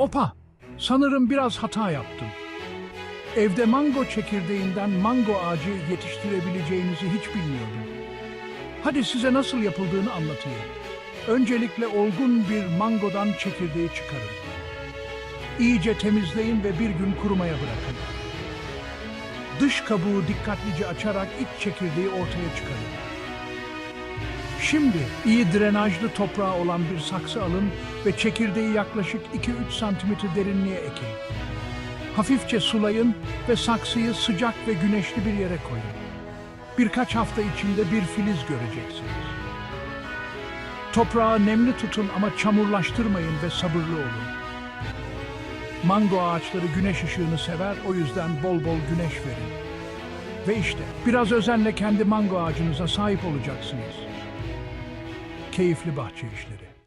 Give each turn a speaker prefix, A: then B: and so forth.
A: Opa, sanırım biraz hata yaptım. Evde mango çekirdeğinden mango ağacı yetiştirebileceğinizi hiç bilmiyordum. Hadi size nasıl yapıldığını anlatayım. Öncelikle olgun bir mangodan çekirdeği çıkarın. İyice temizleyin ve bir gün kurumaya bırakın. Dış kabuğu dikkatlice açarak iç çekirdeği ortaya çıkarın. Şimdi iyi drenajlı toprağı olan bir saksı alın ve çekirdeği yaklaşık 2-3 santimetre derinliğe ekin. Hafifçe sulayın ve saksıyı sıcak ve güneşli bir yere koyun. Birkaç hafta içinde bir filiz göreceksiniz. Toprağı nemli tutun ama çamurlaştırmayın ve sabırlı olun. Mango ağaçları güneş ışığını sever, o yüzden bol bol güneş verin. Ve işte biraz özenle kendi mango ağacınıza sahip olacaksınız. Keyifli bahçe işleri.